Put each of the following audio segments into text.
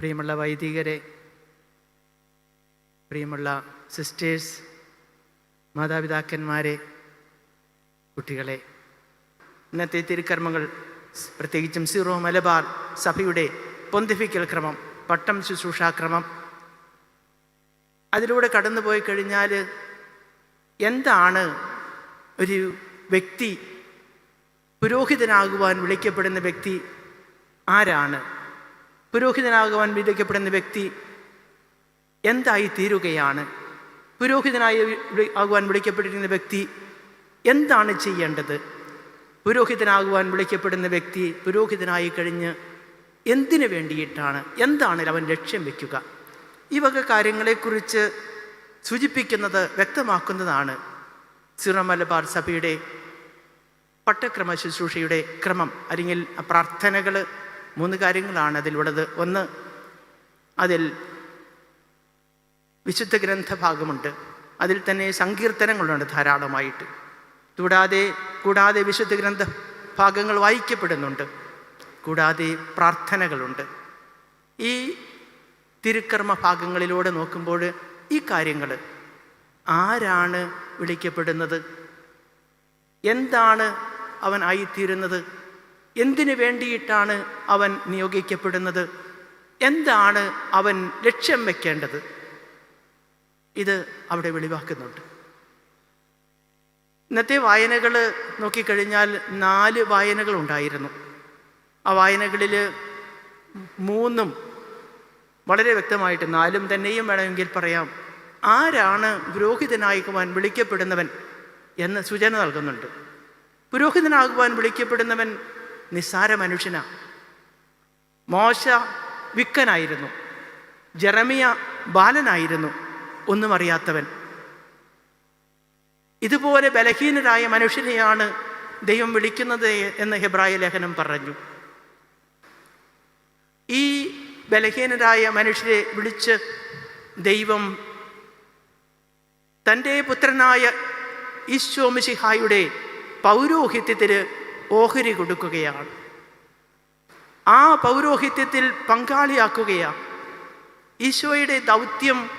പ്രിയമുള്ള വൈദികരെ പ്രിയമുള്ള സിസ്റ്റേഴ്സ് മാതാപിതാക്കന്മാരെ കുട്ടികളെ. ഇന്നത്തെ തിരുക്കർമ്മങ്ങൾ പ്രത്യേകിച്ചും സീറോ മലബാർ സഭയുടെ പൊന്തിഫിക്കൽ ക്രമം പട്ടം ശുശ്രൂഷാക്രമം അതിലൂടെ കടന്നുപോയി കഴിഞ്ഞാൽ എന്താണ് ഒരു വ്യക്തി പുരോഹിതനാകുവാൻ വിളിക്കപ്പെടുന്ന വ്യക്തി? ആരാണ്? പുരോഹിതനാകുവാൻ വിധിക്കപ്പെടുന്ന വ്യക്തി എന്തായി തീരുകയാണ്? പുരോഹിതനായി ആകുവാൻ വിളിക്കപ്പെട്ടിരിക്കുന്ന വ്യക്തി എന്താണ് ചെയ്യേണ്ടത്? പുരോഹിതനാകുവാൻ വിളിക്കപ്പെടുന്ന വ്യക്തി പുരോഹിതനായി കഴിഞ്ഞ് എന്തിനു വേണ്ടിയിട്ടാണ്? എന്താണ് അവൻ ലക്ഷ്യം വയ്ക്കുക ഈ വക കാര്യങ്ങളെക്കുറിച്ച് സൂചിപ്പിക്കുന്നത് വ്യക്തമാക്കുന്നതാണ് സിറമലബാർ സഭയുടെ പട്ടക്രമ ശുശ്രൂഷയുടെ ക്രമം അല്ലെങ്കിൽ പ്രാർത്ഥനകൾ മൂന്ന് കാര്യങ്ങളാണ് അതിലുള്ളത്. ഒന്ന് അതിൽ വിശുദ്ധ ഗ്രന്ഥ ഭാഗമുണ്ട് അതിൽ തന്നെ സങ്കീർത്തനങ്ങളുണ്ട് ധാരാളമായിട്ട്. കൂടാതെ കൂടാതെ വിശുദ്ധ ഗ്രന്ഥ ഭാഗങ്ങൾ വായിക്കപ്പെടുന്നുണ്ട്. കൂടാതെ പ്രാർത്ഥനകളുണ്ട്. ഈ തിരുക്കർമ്മ ഭാഗങ്ങളിലൂടെ നോക്കുമ്പോൾ ഈ കാര്യങ്ങൾ ആരാണ് വിളിക്കപ്പെടുന്നത്? എന്താണ് അവൻ ആയിത്തീരുന്നത്? എന്തിനു വേണ്ടിയിട്ടാണ് അവൻ നിയോഗിക്കപ്പെടുന്നത്? എന്താണ് അവൻ ലക്ഷ്യം വെക്കേണ്ടത്? ഇത് അവിടെ വെളിവാക്കുന്നുണ്ട്. ഇന്നത്തെ വായനകൾ നോക്കിക്കഴിഞ്ഞാൽ നാല് വായനകൾ ഉണ്ടായിരുന്നു ആ വായനകളിൽ മൂന്നും വളരെ വ്യക്തമായിട്ട് നാലും തന്നെയും വേണമെങ്കിൽ പറയാം. ആരാണ് പുരോഹിതനാകുവാൻ വിളിക്കപ്പെടുന്നവൻ എന്ന് സൂചന നൽകുന്നുണ്ട്. പുരോഹിതനാകുവാൻ വിളിക്കപ്പെടുന്നവൻ നിസ്സാര മനുഷ്യനാണ് മോശ വിക്കനായിരുന്നു. ജെറമിയ ബാലനായിരുന്നു ഒന്നും അറിയാത്തവൻ. ഇതുപോലെ ബലഹീനരായ മനുഷ്യനെയാണ് ദൈവം വിളിക്കുന്നത് എന്ന് ഹെബ്രായ ലേഖനം പറഞ്ഞു. ഈ ബലഹീനരായ മനുഷ്യരെ വിളിച്ച് ദൈവം തന്റെ പുത്രനായ ഈശോമിശിഹായുടെ പൗരോഹിത്യത്തിന് ഓഹരി കൊടുക്കുകയാണ്. ആ പൗരോഹിത്യത്തിൽ പങ്കാളിയാക്കുകയാണ്. ഈശോയുടെ ദൗത്യം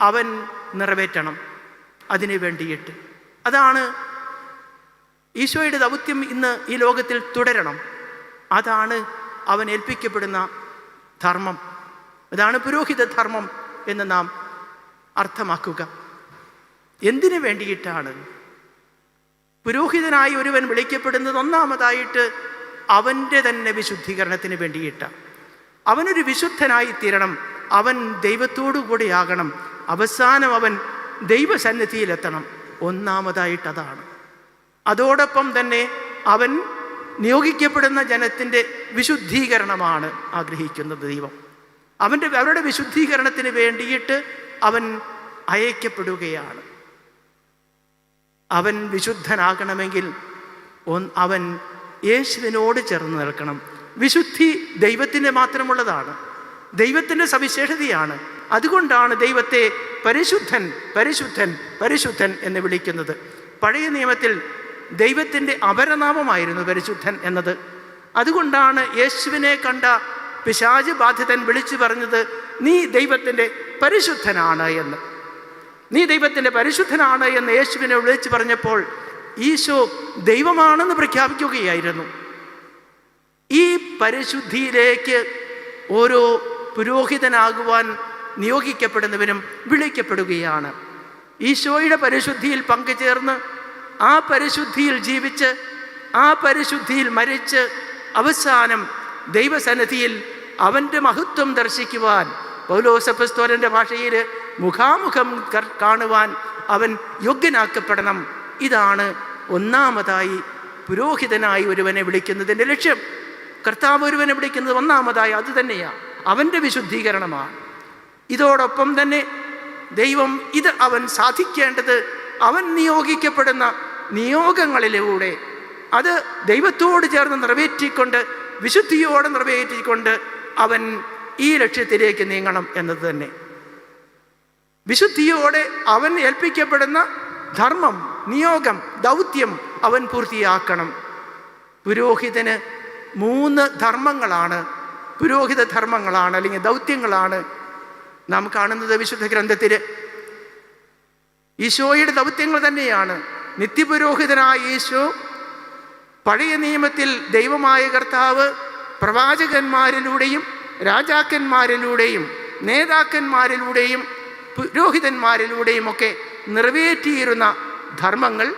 അവൻ നിറവേറ്റണം അതിനു വേണ്ടിയിട്ട്. അതാണ് ഈശോയുടെ ദൗത്യം ഇന്ന് ഈ ലോകത്തിൽ തുടരണം. അതാണ് അവൻ ഏൽപ്പിക്കപ്പെടുന്ന ധർമ്മം. അതാണ് പുരോഹിത ധർമ്മം എന്ന് നാം അർത്ഥമാക്കുക. എന്തിനു വേണ്ടിയിട്ടാണ് പുരോഹിതനായി ഒരുവൻ വിളിക്കപ്പെടുന്നത് ഒന്നാമതായിട്ട് അവന്റെ തന്നെ വിശുദ്ധീകരണത്തിന് വേണ്ടിയിട്ടാണ് അവനൊരു വിശുദ്ധനായി തീരണം. അവൻ ദൈവത്തോടു ആകണം അവസാനം അവൻ ദൈവസന്നിധിയിലെത്തണം. ഒന്നാമതായിട്ട് അതാണ്. അതോടൊപ്പം തന്നെ അവൻ നിയോഗിക്കപ്പെടുന്ന ജനത്തിന്റെ വിശുദ്ധീകരണമാണ് ആഗ്രഹിക്കുന്നത് ദൈവം. അവന്റെ അവരുടെ വിശുദ്ധീകരണത്തിന് വേണ്ടിയിട്ട് അവൻ അയക്കപ്പെടുകയാണ്. അവൻ വിശുദ്ധനാകണമെങ്കിൽ അവൻ യേശുവിനോട് ചേർന്ന് നിൽക്കണം. വിശുദ്ധി ദൈവത്തിന്റെ മാത്രമുള്ളതാണ്. ദൈവത്തിന്റെ സവിശേഷതയാണ്. അതുകൊണ്ടാണ് ദൈവത്തെ പരിശുദ്ധൻ പരിശുദ്ധൻ പരിശുദ്ധൻ എന്ന് വിളിക്കുന്നത്. പഴയ നിയമത്തിൽ ദൈവത്തിന്റെ അപരനാമമായിരുന്നു പരിശുദ്ധൻ എന്നത്. അതുകൊണ്ടാണ് യേശുവിനെ കണ്ട പിശാച് ബാധിതൻ വിളിച്ചു പറഞ്ഞത് നീ ദൈവത്തിന്റെ പരിശുദ്ധനാണ് എന്ന്. നീ ദൈവത്തിന്റെ പരിശുദ്ധനാണ് എന്ന് യേശുവിനെ വിളിച്ചു പറഞ്ഞപ്പോൾ ഈശോ ദൈവമാണെന്ന് പ്രഖ്യാപിക്കുകയായിരുന്നു. ഈ പരിശുദ്ധിയിലേക്ക് ഓരോ പുരോഹിതനാകുവാൻ നിയോഗിക്കപ്പെടുന്നവനും വിളിക്കപ്പെടുകയാണ്. ഈശോയുടെ പരിശുദ്ധിയിൽ പങ്കുചേർന്ന് ആ പരിശുദ്ധിയിൽ ജീവിച്ച് ആ പരിശുദ്ധിയിൽ മരിച്ച് അവസാനം ദൈവസന്നിധിയിൽ അവന്റെ മഹത്വം ദർശിക്കുവാൻ പൗലോസപ്പസ്തോലന്റെ ഭാഷയിൽ മുഖാമുഖം കാണുവാൻ അവൻ യോഗ്യനാക്കപ്പെടണം. ഇതാണ് ഒന്നാമതായി പുരോഹിതനായി ഒരുവനെ വിളിക്കുന്നതിന്റെ ലക്ഷ്യം. കർത്താവ് ഒരുവനെ വിളിക്കുന്നത് ഒന്നാമതായി അത് തന്നെയാണ് അവന്റെ വിശുദ്ധീകരണമാണ്. ഇതോടൊപ്പം തന്നെ ദൈവം ഇത് അവൻ സാധിക്കേണ്ടത് അവൻ നിയോഗിക്കപ്പെടുന്ന നിയോഗങ്ങളിലൂടെ. അത് ദൈവത്തോട് ചേർന്ന് നിറവേറ്റിക്കൊണ്ട് വിശുദ്ധിയോടെ നിറവേറ്റിക്കൊണ്ട് അവൻ ഈ ലക്ഷ്യത്തിലേക്ക് നീങ്ങണം എന്നത് തന്നെ. വിശുദ്ധിയോടെ അവൻ ഏൽപ്പിക്കപ്പെടുന്ന ധർമ്മം നിയോഗം ദൗത്യം അവൻ പൂർത്തിയാക്കണം. പുരോഹിതന് മൂന്ന് ധർമ്മങ്ങളാണ്. പുരോഹിത ധർമ്മങ്ങളാണ് അല്ലെങ്കിൽ ദൗത്യങ്ങളാണ്. നാം കാണുന്നത് വിശുദ്ധ ഗ്രന്ഥത്തിൽ ഈശോയുടെ ദൗത്യങ്ങൾ തന്നെയാണ്. നിത്യപുരോഹിതനായ ഈശോ പഴയ നിയമത്തിൽ ദൈവമായ കർത്താവ് പ്രവാചകന്മാരിലൂടെയും രാജാക്കന്മാരിലൂടെയും നേതാക്കന്മാരിലൂടെയും പുരോഹിതന്മാരിലൂടെയും ഒക്കെ നിറവേറ്റിയിരുന്ന ധർമ്മങ്ങൾ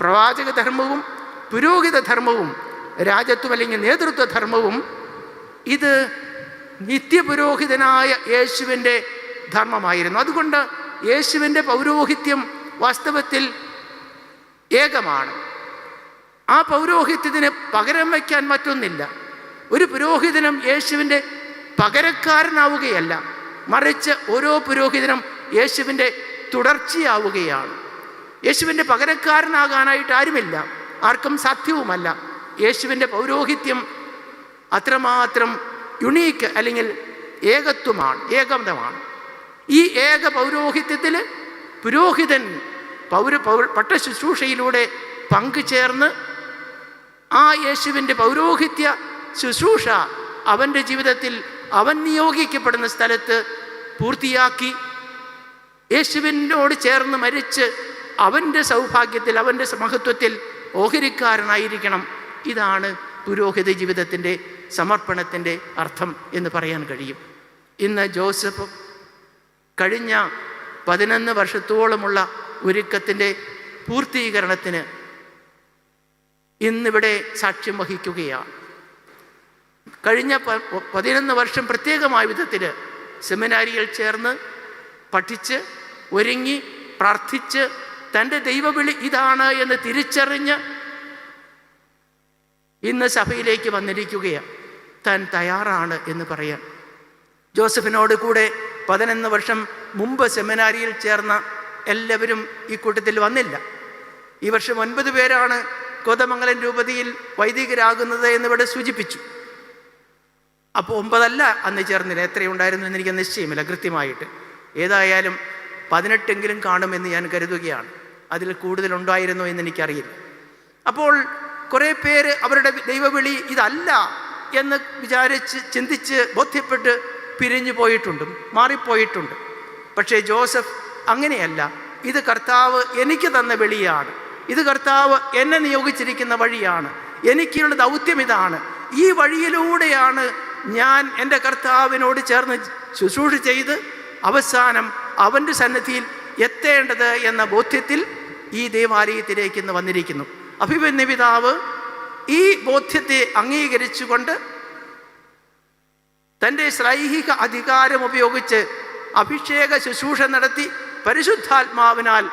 പ്രവാചക ധർമ്മവും പുരോഹിത ധർമ്മവും രാജത്വം അല്ലെങ്കിൽ നേതൃത്വ ധർമ്മവും ഇത് നിത്യപുരോഹിതനായ യേശുവിന്റെ ധർമ്മമായിരുന്നു. അതുകൊണ്ട് യേശുവിന്റെ പൗരോഹിത്യം വാസ്തവത്തിൽ ഏകമാണ്. ആ പൗരോഹിത്യത്തിന് പകരം വയ്ക്കാൻ മറ്റൊന്നില്ല. ഒരു പുരോഹിതനും യേശുവിന്റെ പകരക്കാരനാവുകയല്ല. മറിച്ച് ഓരോ പുരോഹിതനും യേശുവിന്റെ തുടർച്ചയാവുകയാണ്. യേശുവിന്റെ പകരക്കാരനാകാനായിട്ട് ആരുമില്ല. ആർക്കും സാധ്യവുമല്ല. യേശുവിന്റെ പൗരോഹിത്യം അത്രമാത്രം യുണീക്ക് അല്ലെങ്കിൽ ഏകത്വമാണ് ഏകമതമാണ്. ഈ ഏക പൗരോഹിത്യത്തിൽ പുരോഹിതൻ പൗര പൗ പട്ടശുശ്രൂഷയിലൂടെ പങ്കുചേർന്ന് ആ യേശുവിന്റെ പൗരോഹിത്യ ശുശ്രൂഷ അവന്റെ ജീവിതത്തിൽ അവൻ നിയോഗിക്കപ്പെടുന്ന സ്ഥലത്ത് പൂർത്തിയാക്കി യേശുവിനോട് ചേർന്ന് മരിച്ച് അവന്റെ സൗഭാഗ്യത്തിൽ അവന്റെ മഹത്വത്തിൽ ഓഹരിക്കാരനായിരിക്കണം. ഇതാണ് പുരോഹിത ജീവിതത്തിന്റെ സമർപ്പണത്തിന്റെ അർത്ഥം എന്ന് പറയാൻ കഴിയും. ഇന്ന് ജോസഫ് കഴിഞ്ഞ പതിനൊന്ന് വർഷത്തോളമുള്ള ഒരുക്കത്തിന്റെ പൂർത്തീകരണത്തിന് ഇന്നിവിടെ സാക്ഷ്യം വഹിക്കുകയാണ്. കഴിഞ്ഞ പതിനൊന്ന് വർഷം പ്രത്യേകമായ വിധത്തിൽ സെമിനാരിയിൽ ചേർന്ന് പഠിച്ച് ഒരുങ്ങി പ്രാർത്ഥിച്ച് തന്റെ ദൈവവിളി ഇതാണ് എന്ന് തിരിച്ചറിഞ്ഞ് ഇന്ന് സഭയിലേക്ക് വന്നിരിക്കുകയാണ്. താൻ തയ്യാറാണ് എന്ന് പറയാൻ. ജോസഫിനോട് കൂടെ പതിനൊന്ന് വർഷം മുമ്പ് സെമിനാരിയിൽ ചേർന്ന എല്ലാവരും ഈ കൂട്ടത്തിൽ വന്നില്ല. ഈ വർഷം ഒൻപത് പേരാണ് കോതമംഗലം രൂപതയിൽ വൈദികരാകുന്നത് എന്നിവിടെ സൂചിപ്പിച്ചു. അപ്പോൾ ഒമ്പതല്ല അന്ന് ചേർന്നില്ല. എത്രയുണ്ടായിരുന്നു എന്ന് എനിക്ക് നിശ്ചയമില്ല കൃത്യമായിട്ട്. ഏതായാലും പതിനെട്ടെങ്കിലും കാണുമെന്ന് ഞാൻ കരുതുകയാണ്. അതിൽ കൂടുതലുണ്ടായിരുന്നോ എന്ന് എനിക്കറിയില്ല. അപ്പോൾ കുറേ പേര് അവരുടെ ദൈവവിളി ഇതല്ല എന്ന് വിചാരിച്ച് ചിന്തിച്ച് ബോധ്യപ്പെട്ട് പിരിഞ്ഞു പോയിട്ടുണ്ട് മാറിപ്പോയിട്ടുണ്ട്. പക്ഷേ ജോസഫ് അങ്ങനെയല്ല. ഇത് കർത്താവ് എനിക്ക് തന്ന വെളിയാണ്. ഇത് കർത്താവ് എന്നെ നിയോഗിച്ചിരിക്കുന്ന വഴിയാണ്. എനിക്കുള്ള ദൗത്യം ഇതാണ്. ഈ വഴിയിലൂടെയാണ് ഞാൻ എന്റെ കർത്താവിനോട് ചേർന്ന് ശുശ്രൂഷ ചെയ്ത് അവസാനം അവന്റെ സന്നിധിയിൽ എത്തേണ്ടത് എന്ന ബോധ്യത്തിൽ ഈ ദേവാലയത്തിലേക്ക് ഇന്ന് വന്നിരിക്കുന്നു. അഭിമന്യ പിതാവ് ഈ ബോധ്യത്തെ അംഗീകരിച്ചുകൊണ്ട് തന്റെ ശ്രൈഹിക അധികാരം ഉപയോഗിച്ച് അഭിഷേക ശുശ്രൂഷ നടത്തി പരിശുദ്ധാത്മാവിനാൽ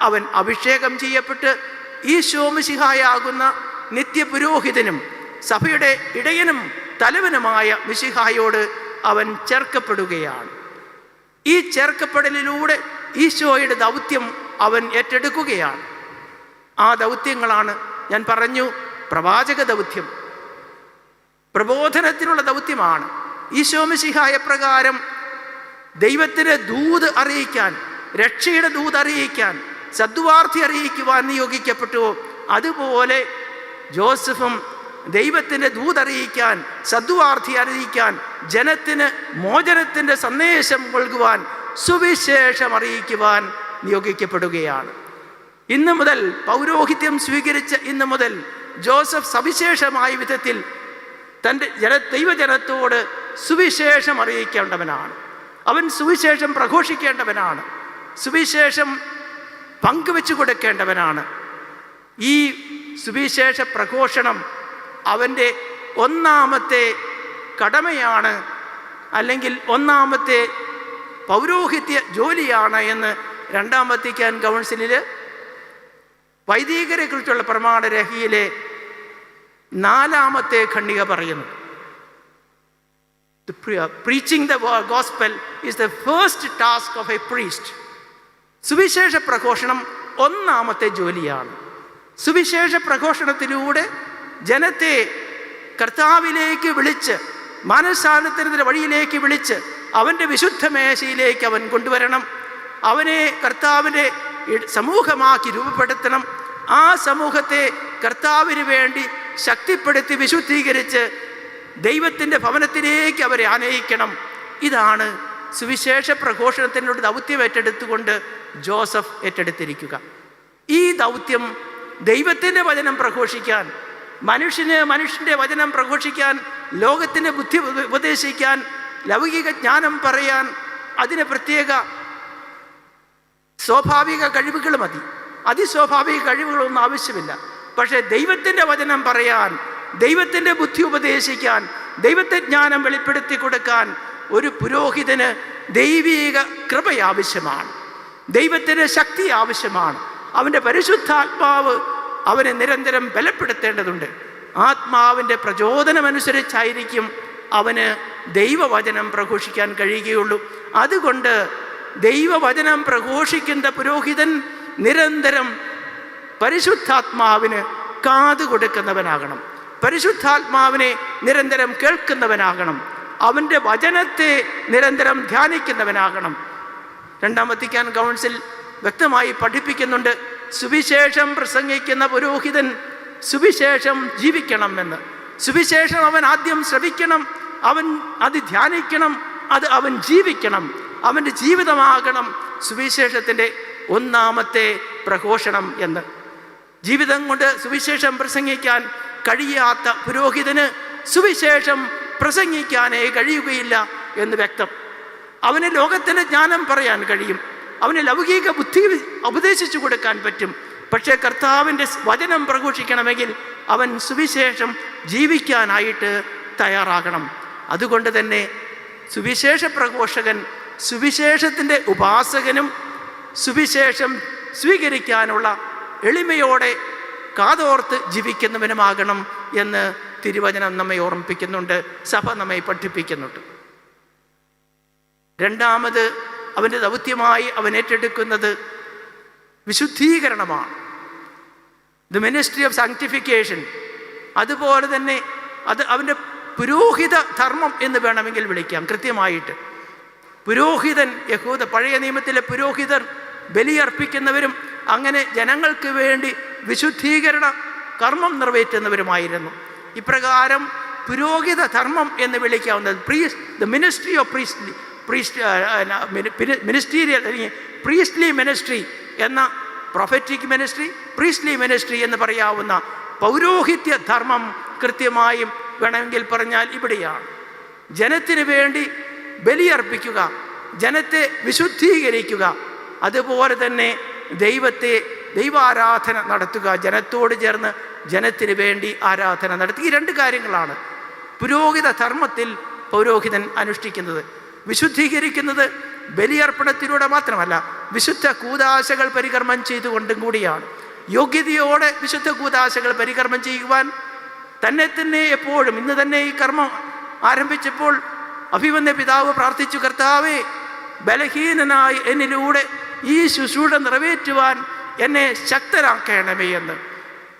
അവൻ അഭിഷേകം ചെയ്യപ്പെട്ട് ഈ ശോമശിഹായാകുന്ന നിത്യപുരോഹിതനും സഭയുടെ ഇടയനും തലവനുമായ മിശിഹായോട് അവൻ ചേർക്കപ്പെടുകയാണ്. ഈ ചേർക്കപ്പെടലിലൂടെ ഈശോയുടെ ദൗത്യം അവൻ ഏറ്റെടുക്കുകയാണ്. ആ ദൗത്യങ്ങളാണ് ഞാൻ പറഞ്ഞു പ്രവാചക ദൗത്യം. പ്രബോധനത്തിനുള്ള ദൗത്യമാണ്. ഈശോമിശിഹായ പ്രകാരം ദൈവത്തിന് ദൂത് അറിയിക്കാൻ രക്ഷയുടെ ദൂത് അറിയിക്കാൻ സദ്വാർത്ഥി അറിയിക്കുവാൻ നിയോഗിക്കപ്പെട്ടുവോ? അതുപോലെ ജോസഫും ദൈവത്തിന്റെ ദൂതറിയിക്കാൻ സദ്വാർത്ഥി അറിയിക്കാൻ ജനത്തിന് മോചനത്തിന്റെ സന്ദേശം നൽകുവാൻ സുവിശേഷം അറിയിക്കുവാൻ നിയോഗിക്കപ്പെടുകയാണ്. ഇന്നു മുതൽ പൗരോഹിത്യം സ്വീകരിച്ച ഇന്നു മുതൽ ജോസഫ് സവിശേഷമായ വിധത്തിൽ തന്റെ ജന ദൈവജനത്തോട് സുവിശേഷം അറിയിക്കേണ്ടവനാണ്. അവൻ സുവിശേഷം പ്രഘോഷിക്കേണ്ടവനാണ്. സുവിശേഷം പങ്കുവെച്ചു കൊടുക്കേണ്ടവനാണ്. ഈ സുവിശേഷ പ്രഘോഷണം അവന്റെ ഒന്നാമത്തെ കടമയാണ് അല്ലെങ്കിൽ ഒന്നാമത്തെ പൗരോഹിത്യ ജോലിയാണ് എന്ന് രണ്ടാം വത്തിക്കാൻ കൗൺസിലിൽ വൈദികരെ കുറിച്ചുള്ള പ്രമാണരഹിയിലെ നാലാമത്തെ ഖണ്ഡിക പറയുന്നു. Preaching the gospel is the first task of a priest സുവിശേഷ പ്രഘോഷണം ഒന്നാമത്തെ ജോലിയാണ്. സുവിശേഷ പ്രഘോഷണത്തിലൂടെ ജനത്തെ കർത്താവിലേക്ക് വിളിച്ച് മാനസാന്തരത്തിന്റെ വഴിയിലേക്ക് വിളിച്ച് അവന്റെ വിശുദ്ധ മേശയിലേക്ക് അവൻ കൊണ്ടുവരണം. അവനെ കർത്താവിന്റെ സമൂഹമാക്കി രൂപപ്പെടുത്തണം. ആ സമൂഹത്തെ കർത്താവിന് വേണ്ടി ശക്തിപ്പെടുത്തി വിശുദ്ധീകരിച്ച് ദൈവത്തിന്റെ ഭവനത്തിലേക്ക് അവരെ ആനയിക്കണം. ഇതാണ് സുവിശേഷ പ്രഘോഷണത്തിനോട് ദൗത്യം ഏറ്റെടുത്തുകൊണ്ട് ജോസഫ് ഏറ്റെടുത്തിരിക്കുക. ഈ ദൗത്യം ദൈവത്തിന്റെ വചനം പ്രഘോഷിക്കാൻ മനുഷ്യന് മനുഷ്യന്റെ വചനം പ്രഘോഷിക്കാൻ ലോകത്തിന് ബുദ്ധി ഉപദേശിക്കാൻ ലൗകിക ജ്ഞാനം പറയാൻ അതിന് പ്രത്യേക സ്വാഭാവിക കഴിവുകൾ മതി. അതിസ്വാഭാവിക കഴിവുകളൊന്നും ആവശ്യമില്ല. പക്ഷേ ദൈവത്തിന്റെ വചനം പറയാൻ ദൈവത്തിന്റെ ബുദ്ധി ഉപദേശിക്കാൻ ദൈവത്തെ ജ്ഞാനം വെളിപ്പെടുത്തി കൊടുക്കാൻ ഒരു പുരോഹിതന് ദൈവീക കൃപ ആവശ്യമാണ് ദൈവത്തിന് ശക്തി ആവശ്യമാണ്. അവന്റെ പരിശുദ്ധാത്മാവ് അവനെ നിരന്തരം ബലപ്പെടുത്തേണ്ടതുണ്ട്. ആത്മാവിന്റെ പ്രചോദനമനുസരിച്ചായിരിക്കും അവന് ദൈവവചനം പ്രഘോഷിക്കാൻ കഴിയുകയുള്ളൂ. അതുകൊണ്ട് ദൈവവചനം പ്രഘോഷിക്കുന്ന പുരോഹിതൻ നിരന്തരം പരിശുദ്ധാത്മാവിന് കാതു കൊടുക്കുന്നവനാകണം. പരിശുദ്ധാത്മാവിനെ നിരന്തരം കേൾക്കുന്നവനാകണം. അവന്റെ വചനത്തെ നിരന്തരം ധ്യാനിക്കുന്നവനാകണം. രണ്ടാം വത്തിക്കാൻ കൗൺസിൽ വ്യക്തമായി പഠിപ്പിക്കുന്നുണ്ട്. സുവിശേഷം പ്രസംഗിക്കുന്ന പുരോഹിതൻ സുവിശേഷം ജീവിക്കണമെന്ന്. സുവിശേഷം അവൻ ആദ്യം ശ്രവിക്കണം അവൻ അത് ധ്യാനിക്കണം അത് അവൻ ജീവിക്കണം അവന്റെ ജീവിതമാകണം സുവിശേഷത്തിന്റെ ഒന്നാമത്തെ പ്രഘോഷണം എന്ന്. ജീവിതം കൊണ്ട് സുവിശേഷം പ്രസംഗിക്കാൻ കഴിയാത്ത പുരോഹിതന് സുവിശേഷം പ്രസംഗിക്കാനേ കഴിയുകയില്ല എന്ന് വ്യക്തം. അവന് ലോകത്തിന്റെ ജ്ഞാനം പറയാൻ കഴിയും. അവന് ലൗകിക ബുദ്ധി ഉപദേശിച്ചു കൊടുക്കാൻ പറ്റും. പക്ഷേ കർത്താവിന്റെ വചനം പ്രഘോഷിക്കണമെങ്കിൽ അവൻ സുവിശേഷം ജീവിക്കാനായിട്ട് തയ്യാറാകണം. അതുകൊണ്ട് തന്നെ സുവിശേഷ പ്രഘോഷകൻ സുവിശേഷത്തിന്റെ ഉപാസകനും സുവിശേഷം സ്വീകരിക്കാനുള്ള എളിമയോടെ കാതോർത്ത് ജീവിക്കുന്നവനുമാകണം എന്ന് തിരുവചനം നമ്മെ ഓർമ്മിപ്പിക്കുന്നുണ്ട് സഭ നമ്മെ പഠിപ്പിക്കുന്നുണ്ട്. രണ്ടാമത് അവന്റെ ദൗത്യമായി അവൻ ഏറ്റെടുക്കുന്നത് വിശുദ്ധീകരണമാണ്. ദ മിനിസ്ട്രി ഓഫ് സാങ്ക്ടിഫിക്കേഷൻ അതുപോലെ തന്നെ അത് അവന്റെ പുരോഹിത ധർമ്മം എന്ന് വേണമെങ്കിൽ വിളിക്കാം കൃത്യമായിട്ട്. പുരോഹിതൻ യഹൂദ പഴയ നിയമത്തിലെ പുരോഹിതർ ബലിയർപ്പിക്കുന്നവരും അങ്ങനെ ജനങ്ങൾക്ക് വേണ്ടി വിശുദ്ധീകരണ കർമ്മം നിറവേറ്റുന്നവരുമായിരുന്നു. ഇപ്രകാരം പുരോഹിത ധർമ്മം എന്ന് വിളിക്കാവുന്നത്. Priest the ministry of priest priest ministerial അല്ലെങ്കിൽ പ്രീസ്റ്റ്ലി മിനിസ്ട്രി എന്ന പ്രൊഫറ്റിക് മിനിസ്ട്രി പ്രീസ്റ്റ്ലി മിനിസ്ട്രി എന്ന് പറയാവുന്ന പൗരോഹിത്യ ധർമ്മം കൃത്യമായും വേണമെങ്കിൽ പറഞ്ഞാൽ ഇവിടെയാണ്. ജനത്തിന് വേണ്ടി ബലിയർപ്പിക്കുക ജനത്തെ വിശുദ്ധീകരിക്കുക അതുപോലെ തന്നെ ദൈവത്തെ ദൈവാരാധന നടത്തുക ജനത്തോട് ചേർന്ന് ജനത്തിന് വേണ്ടി ആരാധന നടത്തി ഈ രണ്ട് കാര്യങ്ങളാണ് പുരോഹിത ധർമ്മത്തിൽ പൗരോഹിതൻ അനുഷ്ഠിക്കുന്നത്. വിശുദ്ധീകരിക്കുന്നത് ബലിയർപ്പണത്തിലൂടെ മാത്രമല്ല വിശുദ്ധ കൂതാശകൾ പരികർമ്മം ചെയ്തുകൊണ്ടും കൂടിയാണ്. യോഗ്യതയോടെ വിശുദ്ധ കൂതാശകൾ പരികർമ്മം ചെയ്യുവാൻ തന്നെ തന്നെ എപ്പോഴും ഇന്ന് തന്നെ ഈ കർമ്മം ആരംഭിച്ചപ്പോൾ അഭിമന്യ പിതാവ് പ്രാർത്ഥിച്ചു കർത്താവേ ബലഹീനനായി എന്നിലൂടെ ഈ ശുശ്രൂഷ നിറവേറ്റുവാൻ എന്നെ ശക്തരാക്കണമേ എന്ന്.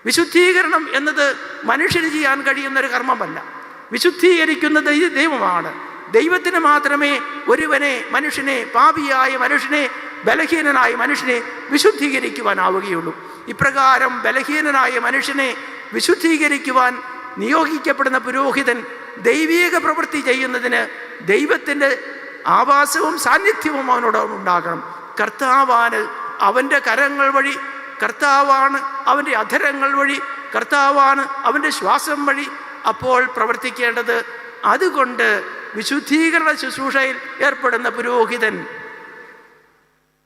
വിശുദ്ധീകരണം എന്നത് മനുഷ്യന് ചെയ്യാൻ കഴിയുന്നൊരു കർമ്മമല്ല. വിശുദ്ധീകരിക്കുന്നത് ഈ ദൈവമാണ്. ദൈവത്തിന് മാത്രമേ ഒരുവനെ മനുഷ്യനെ പാപിയായ മനുഷ്യനെ ബലഹീനനായ മനുഷ്യനെ വിശുദ്ധീകരിക്കുവാനാവുകയുള്ളൂ. ഇപ്രകാരം ബലഹീനനായ മനുഷ്യനെ വിശുദ്ധീകരിക്കുവാൻ നിയോഗിക്കപ്പെടുന്ന പുരോഹിതൻ ദൈവീക പ്രവൃത്തി ചെയ്യുന്നതിന് ദൈവത്തിന്റെ ആവാസവും സാന്നിധ്യവും അവനോട് ഉണ്ടാകണം. കർത്താവാണ് അവന്റെ കരങ്ങൾ വഴി കർത്താവാണ് അവന്റെ അധരങ്ങൾ വഴി കർത്താവാണ് അവന്റെ ശ്വാസം വഴി അപ്പോൾ പ്രവർത്തിക്കേണ്ടത്. അതുകൊണ്ട് വിശുദ്ധീകരണ ശുശ്രൂഷയിൽ ഏർപ്പെടുന്ന പുരോഹിതൻ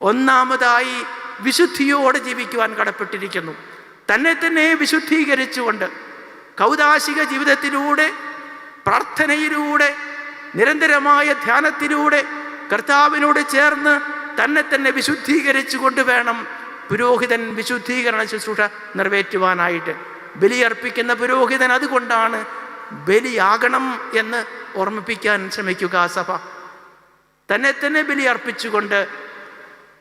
ഒന്നാമതായി വിശുദ്ധിയോടെ ജീവിക്കുവാൻ കടപ്പെട്ടിരിക്കുന്നു. തന്നെ തന്നെ വിശുദ്ധീകരിച്ചുകൊണ്ട് കൗതാശിക ജീവിതത്തിലൂടെ പ്രാർത്ഥനയിലൂടെ നിരന്തരമായ ധ്യാനത്തിലൂടെ കർത്താവിനോട് ചേർന്ന് തന്നെ തന്നെ വിശുദ്ധീകരിച്ചു കൊണ്ട് വേണം പുരോഹിതൻ വിശുദ്ധീകരണ ശുശ്രൂഷ നിറവേറ്റുവാനായിട്ട്. ബലിയർപ്പിക്കുന്ന പുരോഹിതൻ അതുകൊണ്ടാണ് ബലിയാകണം എന്ന് ഓർമ്മിപ്പിക്കാൻ ശ്രമിക്കുക സഭ. തന്നെ തന്നെ ബലി അർപ്പിച്ചുകൊണ്ട്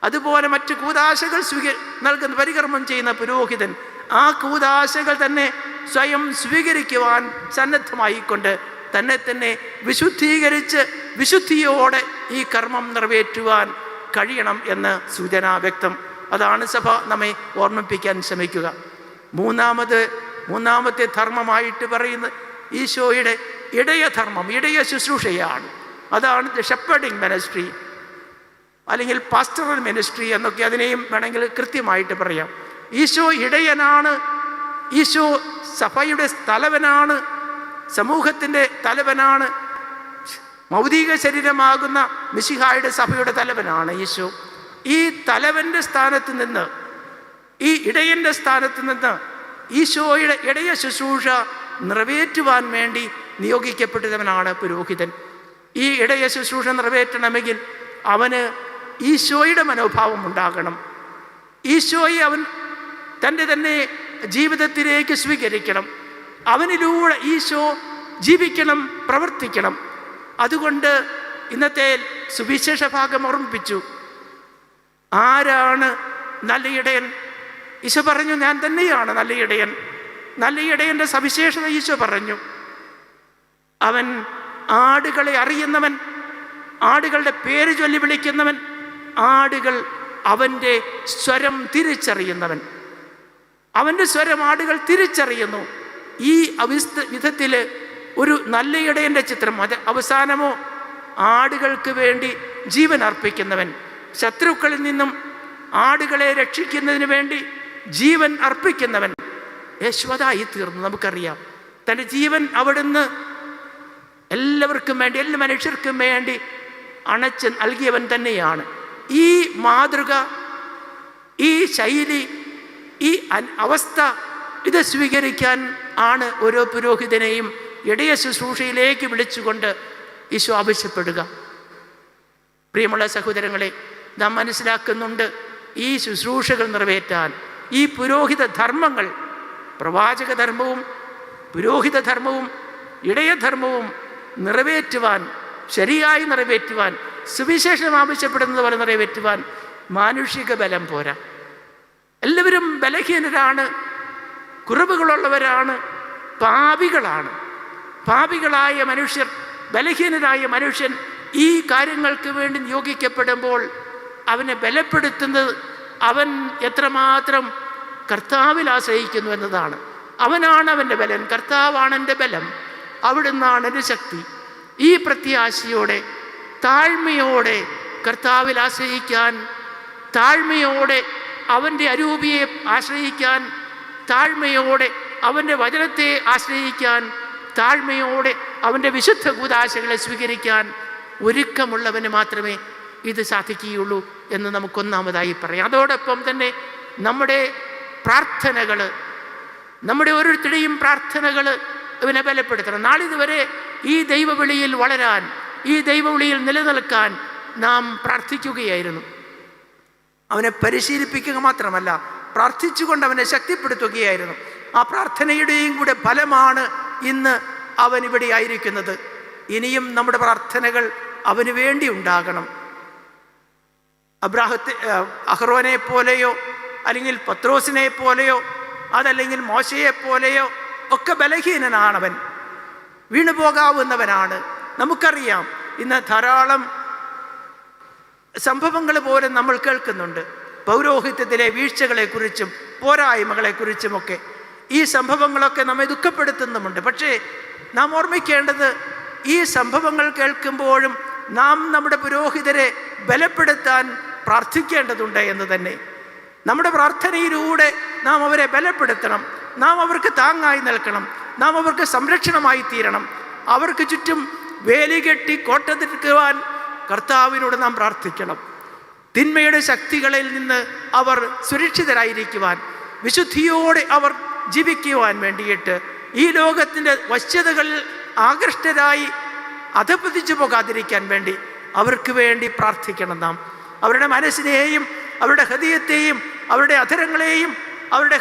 അതുപോലെ മറ്റു കൂതാശകൾ സ്വീക നൽകുന്ന പരികർമ്മം ചെയ്യുന്ന പുരോഹിതൻ ആ കൂതാശകൾ തന്നെ സ്വയം സ്വീകരിക്കുവാൻ സന്നദ്ധമായിക്കൊണ്ട് തന്നെ തന്നെ വിശുദ്ധീകരിച്ച് വിശുദ്ധിയോടെ ഈ കർമ്മം നിറവേറ്റുവാൻ കഴിയണം എന്ന് സൂചന വ്യക്തം. അതാണ് സഭ നമ്മെ ഓർമ്മിപ്പിക്കാൻ ശ്രമിക്കുക. മൂന്നാമത് മൂന്നാമത്തെ ധർമ്മമായിട്ട് പറയുന്നത് ഈശോയുടെ ഇടയധർമ്മം ഇടയ ശുശ്രൂഷയാണ്. അതാണ് ദ ഷെപ്പേഡിങ് മിനിസ്ട്രി അല്ലെങ്കിൽ പാസ്റ്ററൽ മിനിസ്ട്രി എന്നൊക്കെ അതിനെയും വേണമെങ്കിൽ കൃത്യമായിട്ട് പറയാം. ഈശോ ഇടയനാണ് ഈശോ സഭയുടെ തലവനാണ് സമൂഹത്തിന്റെ തലവനാണ് മൗതിക ശരീരമാകുന്ന മിശിഹായുടെ സഭയുടെ തലവനാണ് ഈശോ. ഈ തലവന്റെ സ്ഥാനത്ത് നിന്ന് ഈ ഇടയന്റെ സ്ഥാനത്ത് നിന്ന് ഈശോയുടെ ഇടയ ശുശ്രൂഷ നിറവേറ്റുവാൻ വേണ്ടി നിയോഗിക്കപ്പെട്ടവനാണ് പുരോഹിതൻ. ഈ ഇടയ ശുശ്രൂഷ നിറവേറ്റണമെങ്കിൽ അവന് ഈശോയുടെ മനോഭാവം ഉണ്ടാകണം. ഈശോയെ അവൻ തന്റെ തന്നെ ജീവിതത്തിലേക്ക് സ്വീകരിക്കണം. അവനിലൂടെ ഈശോ ജീവിക്കണം പ്രവർത്തിക്കണം. അതുകൊണ്ട് ഇന്നത്തെ സുവിശേഷ ഭാഗം ഓർമ്മിപ്പിച്ചു. ആരാണ് നല്ല ഇടയൻ? ഈശോ പറഞ്ഞു ഞാൻ തന്നെയാണ് നല്ല ഇടയൻ. നല്ല ഇടയന്റെ സവിശേഷത ഈശോ പറഞ്ഞു. അവൻ ആടുകളെ അറിയുന്നവൻ ആടുകളുടെ പേര് ചൊല്ലി വിളിക്കുന്നവൻ ആടുകൾ അവന്റെ സ്വരം തിരിച്ചറിയുന്നവൻ. അവന്റെ സ്വരം ആടുകൾ തിരിച്ചറിയുന്നു. ഈ അവിസ്ത വിധത്തിൽ ഒരു നല്ല ഇടയന്റെ ചിത്രം അത് അവസാനമോ ആടുകൾക്ക് വേണ്ടി ജീവൻ അർപ്പിക്കുന്നവൻ. ശത്രുക്കളിൽ നിന്നും ആടുകളെ രക്ഷിക്കുന്നതിന് വേണ്ടി ജീവൻ അർപ്പിക്കുന്നവൻ. യശ്വതായി തീർന്നു നമുക്കറിയാം. തന്റെ ജീവൻ അവിടുന്ന് എല്ലാവർക്കും വേണ്ടി എല്ലാ മനുഷ്യർക്കും വേണ്ടി അണച്ച് നൽകിയവൻ തന്നെയാണ്. ഈ മാതൃക ഈ ശൈലി ഈ അവസ്ഥ ഇത് സ്വീകരിക്കാൻ ആണ് ഓരോ പുരോഹിതനെയും ഇടയ ശുശ്രൂഷയിലേക്ക് വിളിച്ചുകൊണ്ട് ഈശോ ആവശ്യപ്പെടുക. പ്രിയമുള്ള സഹോദരങ്ങളെ നാം മനസ്സിലാക്കുന്നുണ്ട് ഈ ശുശ്രൂഷകൾ നിറവേറ്റാൻ ഈ പുരോഹിത ധർമ്മങ്ങൾ പ്രവാചക ധർമ്മവും പുരോഹിത ധർമ്മവും ഇടയധർമ്മവും നിറവേറ്റുവാൻ ശരിയായി നിറവേറ്റുവാൻ സുവിശേഷം ആവശ്യപ്പെടുന്നത് പോലെ നിറവേറ്റുവാൻ മാനുഷിക ബലം പോരാ. എല്ലാവരും ബലഹീനരാണ് കുറവുകളുള്ളവരാണ് പാപികളാണ്. പാപികളായ മനുഷ്യർ ബലഹീനരായ മനുഷ്യൻ ഈ കാര്യങ്ങൾക്ക് വേണ്ടി നിയോഗിക്കപ്പെടുമ്പോൾ അവനെ ബലപ്പെടുത്തുന്നത് അവൻ എത്രമാത്രം കർത്താവിൽ ആശ്രയിക്കുന്നു എന്നതാണ്. അവനാണ് അവന്റെ ബലൻ. കർത്താവാണ് എന്റെ ബലം. അവിടുന്നാണ് എന്റെ ശക്തി. ഈ പ്രത്യാശയോടെ താഴ്മയോടെ കർത്താവിൽ ആശ്രയിക്കാൻ താഴ്മയോടെ അവന്റെ അരൂപിയെ ആശ്രയിക്കാൻ താഴ്മയോടെ അവന്റെ വചനത്തെ ആശ്രയിക്കാൻ താഴ്മയോടെ അവന്റെ വിശുദ്ധ കൂതാശകളെ സ്വീകരിക്കാൻ ഒരുക്കമുള്ളവന് മാത്രമേ ഇത് സാധിക്കുകയുള്ളൂ എന്ന് നമുക്കൊന്നാമതായി പറയാം. അതോടൊപ്പം തന്നെ നമ്മുടെ പ്രാർത്ഥനകൾ. നമ്മുടെ ഓരോരുത്തരുടെയും പ്രാർത്ഥനകൾ ഇവനെ ബലപ്പെടുത്തണം. നാളിതുവരെ ഈ ദൈവവിളിയിൽ വളരാൻ ഈ ദൈവവിളിയിൽ നിലനിൽക്കാൻ നാം പ്രാർത്ഥിക്കുകയായിരുന്നു. അവനെ പരിശീലിപ്പിക്കുക മാത്രമല്ല പ്രാർത്ഥിച്ചുകൊണ്ട് അവനെ ശക്തിപ്പെടുത്തുകയായിരുന്നു. ആ പ്രാർത്ഥനയുടെയും കൂടെ ഫലമാണ് ഇന്ന് അവൻ ഇവിടെ ആയിരിക്കുന്നത്. ഇനിയും നമ്മുടെ പ്രാർത്ഥനകൾ അവന് വേണ്ടി ഉണ്ടാകണം. അബ്രാഹത്തെ അഹ്റോനെ പോലെയോ അല്ലെങ്കിൽ പത്രോസിനെ പോലെയോ അതല്ലെങ്കിൽ മോശയെ പോലെയോ ഒക്കെ ബലഹീനനാണവൻ. വീണു പോകാവുന്നവനാണ്. നമുക്കറിയാം ഇന്ന് ധാരാളം സംഭവങ്ങൾ പോലും നമ്മൾ കേൾക്കുന്നുണ്ട്. പൗരോഹിത്യത്തിലെ വീഴ്ചകളെക്കുറിച്ചും പോരായ്മകളെക്കുറിച്ചുമൊക്കെ. ഈ സംഭവങ്ങളൊക്കെ നമ്മെ ദുഃഖപ്പെടുത്തുന്നുമുണ്ട്. പക്ഷേ നാം ഓർമ്മിക്കേണ്ടത് ഈ സംഭവങ്ങൾ കേൾക്കുമ്പോഴും നാം നമ്മുടെ പുരോഹിതരെ ബലപ്പെടുത്താൻ പ്രാർത്ഥിക്കേണ്ടതുണ്ട് എന്ന് തന്നെ. നമ്മുടെ പ്രാർത്ഥനയിലൂടെ നാം അവരെ ബലപ്പെടുത്തണം. നാം അവർക്ക് താങ്ങായി നിൽക്കണം. നാം അവർക്ക് സംരക്ഷണമായി തീരണം. അവർക്ക് ചുറ്റും വേലികെട്ടി കോട്ടതിരിക്കുവാൻ കർത്താവിനോട് നാം പ്രാർത്ഥിക്കണം. തിന്മയുടെ ശക്തികളിൽ നിന്ന് അവർ സുരക്ഷിതരായിരിക്കുവാൻ വിശുദ്ധിയോടെ അവർ ജീവിക്കുവാൻ വേണ്ടിയിട്ട് ഈ ലോകത്തിന്റെ വശ്യതകളിൽ ആകൃഷ്ടരായി അധപ്പതിച്ചു പോകാതിരിക്കാൻ വേണ്ടി അവർക്ക് വേണ്ടി പ്രാർത്ഥിക്കണം നാം. അവരുടെ മനസ്സിനെയും അവരുടെ ഹൃദയത്തെയും അവരുടെ അധരങ്ങളെയും അവരുടെ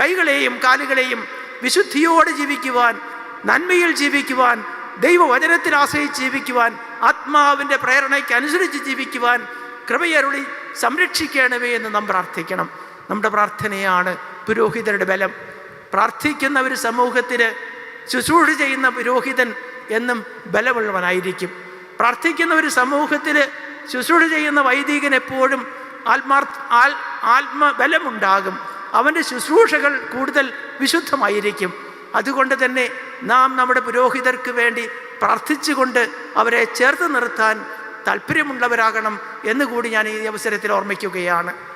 കൈകളെയും കാലുകളെയും വിശുദ്ധിയോടെ ജീവിക്കുവാൻ നന്മയിൽ ജീവിക്കുവാൻ ദൈവവചനത്തിൽ ആശ്രയിച്ച് ജീവിക്കുവാൻ ആത്മാവിന്റെ പ്രേരണയ്ക്ക് അനുസരിച്ച് ജീവിക്കുവാൻ കൃപയരുളി സംരക്ഷിക്കണമേ എന്ന് നാം പ്രാർത്ഥിക്കണം. നമ്മുടെ പ്രാർത്ഥനയാണ് പുരോഹിതരുടെ ബലം. പ്രാർത്ഥിക്കുന്ന ഒരു സമൂഹത്തിന് ശുശ്രൂഷ ചെയ്യുന്ന പുരോഹിതൻ എന്നും ബലമുള്ളവനായിരിക്കും. പ്രാർത്ഥിക്കുന്ന ഒരു സമൂഹത്തിൽ ശുശ്രൂഷ ചെയ്യുന്ന വൈദികൻ എപ്പോഴും ആത്മാർ ആത്മബലമുണ്ടാകും. അവന്റെ ശുശ്രൂഷകൾ കൂടുതൽ വിശുദ്ധമായിരിക്കും. അതുകൊണ്ട് തന്നെ നാം നമ്മുടെ പുരോഹിതർക്ക് വേണ്ടി പ്രാർത്ഥിച്ചുകൊണ്ട് അവരെ ചേർത്ത് നിർത്താൻ താല്പര്യമുള്ളവരാകണം എന്നുകൂടി ഞാൻ ഈ അവസരത്തിൽ ഓർമ്മിക്കുകയാണ്.